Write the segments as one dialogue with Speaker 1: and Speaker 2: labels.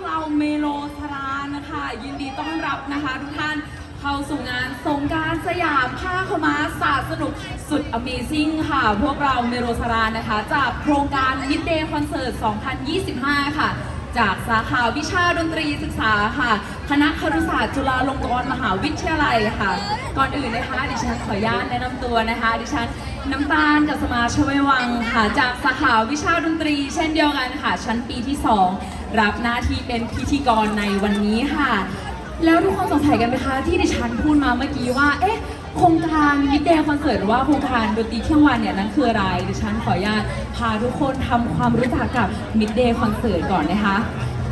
Speaker 1: กเราเมโลธารานนะคะ ยินดีต้อนรับนะคะทุกท่านเข้าสู่งานสงการสยามผ้าขาม้าศาสตร์สนุกสุด Amazing ค่ะ พวกเราเมโลธารานนะคะ จากโครงการ Mid Day Concert 2025 ค่ะ จากสาขาวิชาดนตรีศึกษาค่ะ คณะครุศาสตร์จุฬาลงกรณ์มหาวิทยาลัยค่ะ ก่อนอื่นนะคะ ดิฉันขออนุญาตแนะนำตัวนะคะ ดิฉันน้ำตาลกับสมาชเววังค่ะ จากสาขาวิชาดนตรี เช่นเดียวกันค่ะ ชั้นปีที่ 2 รับหน้าที่เป็นพิธีกรในวันนี้ค่ะ แล้วทุกคนสงสัยกันไหมคะ ที่ดิฉันพูดมาเมื่อกี้ว่า เอ๊ะ โครงการมิดเดย์คอนเสิร์ตหรือว่าโครงการดนตรีเที่ยงวันเนี่ยนั้นคืออะไรดิฉันขออนุญาตพาทุกคนทำความรู้จักกับมิดเดย์คอนเสิร์ตก่อนนะคะ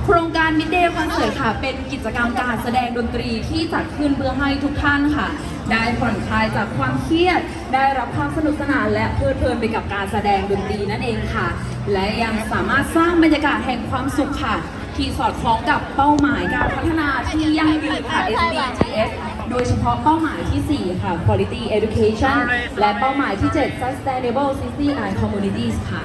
Speaker 1: ครงการมิดเดย์คอนเสิร์ตค่ะ เป็นกิจกรรมการแสดงดนตรีที่จัดขึ้นเพื่อให้ทุกท่านค่ะ ได้ผ่อนคลายจากความเครียด ได้รับความสนุกสนานและเพลิดเพลินไปกับการแสดงดนตรีนั่นเองค่ะ และยังสามารถสร้างบรรยากาศแห่งความสุขค่ะ ที่สอดคล้องกับเป้าหมายการพัฒนาที่ยั่งยืนค่ะ SDGs โดยเฉพาะเป้าหมายที่ 4 ค่ะ Quality Education และเป้าหมายที่ 7 Sustainable City and Communities ค่ะ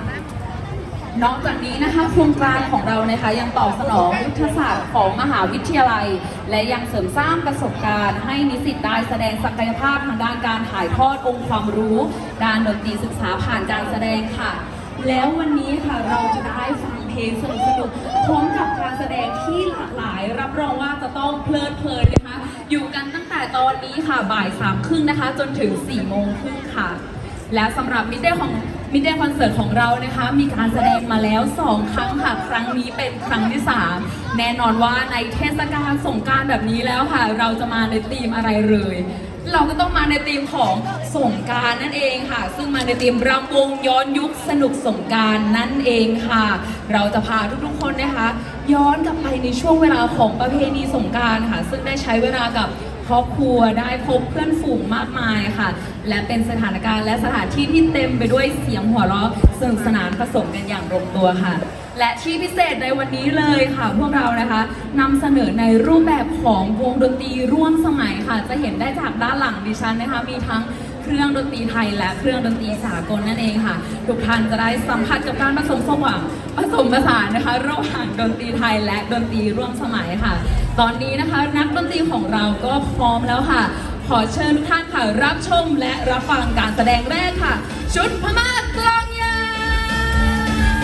Speaker 1: นอกจากนี้นะคะโครงการของเรานะคะยังตอบสนองยุทธศาสตร์ของมหาวิทยาลัย และยังเสริมสร้างประสบการณ์ ให้นิสิตได้แสดงศักยภาพทางด้านการถ่ายทอดองค์ความรู้ด้านดนตรีศึกษาผ่านการแสดงค่ะ แล้ววันนี้ค่ะเราจะได้ฟังเพลงสนุกสนุกๆพร้อมกับการแสดงที่หลากหลาย รับรองว่าจะต้องเพลิดเพลินนะคะ อยู่กันตั้งแต่ตอนนี้ค่ะบ่ายสามครึ่งนะคะ จนถึง4ี่โมงครึ่งค่ะ และสำหรับมิดเดย์ของ มิดเดย์คอนเสิร์ตของเรานะคะ มีการแสดงมาแล้ว 2 ครั้งค่ะ ครั้งนี้เป็นครั้งที่ 3 แน่นอนว่าในเทศกาลสงการแบบนี้แล้วค่ะ เราจะมาในธีมอะไรเลย เราก็ต้องมาในธีมของสงการนั่นเองค่ะ ซึ่งมาในธีมรำวงย้อนยุคสนุกสงการนั่นเองค่ะ เราจะพาทุกๆคนนะคะ ย้อนกลับไปในช่วงเวลาของประเพณีสงการค่ะ ซึ่งได้ใช้เวลากับ ครอบครัวได้พบเพื่อนฝูงมากมายค่ะ และเป็นสถานการณ์และสถานที่ที่เต็มไปด้วยเสียงหัวเราะสนุกสนานผสมกันอย่างลงตัวค่ะ และที่พิเศษในวันนี้เลยค่ะ พวกเรานะคะนำเสนอในรูปแบบของวงดนตรีร่วมสมัยค่ะ จะเห็นได้จากด้านหลังดิฉันนะคะ มีทั้งเครื่องดนตรีไทยและเครื่องดนตรีสากลนั่นเองค่ะ ทุกท่านจะได้สัมผัสกับการผสมสว่างผสมผสานนะคะ ระหว่างดนตรีไทยและดนตรีร่วมสมัยค่ะ ตอนนี้นะคะ นักดนตรีของเราก็พร้อมแล้วค่ะ ขอเชิญทุกท่านค่ะ รับชมและรับฟังการแสดงแรกค่ะ ชุดพม่ากลอง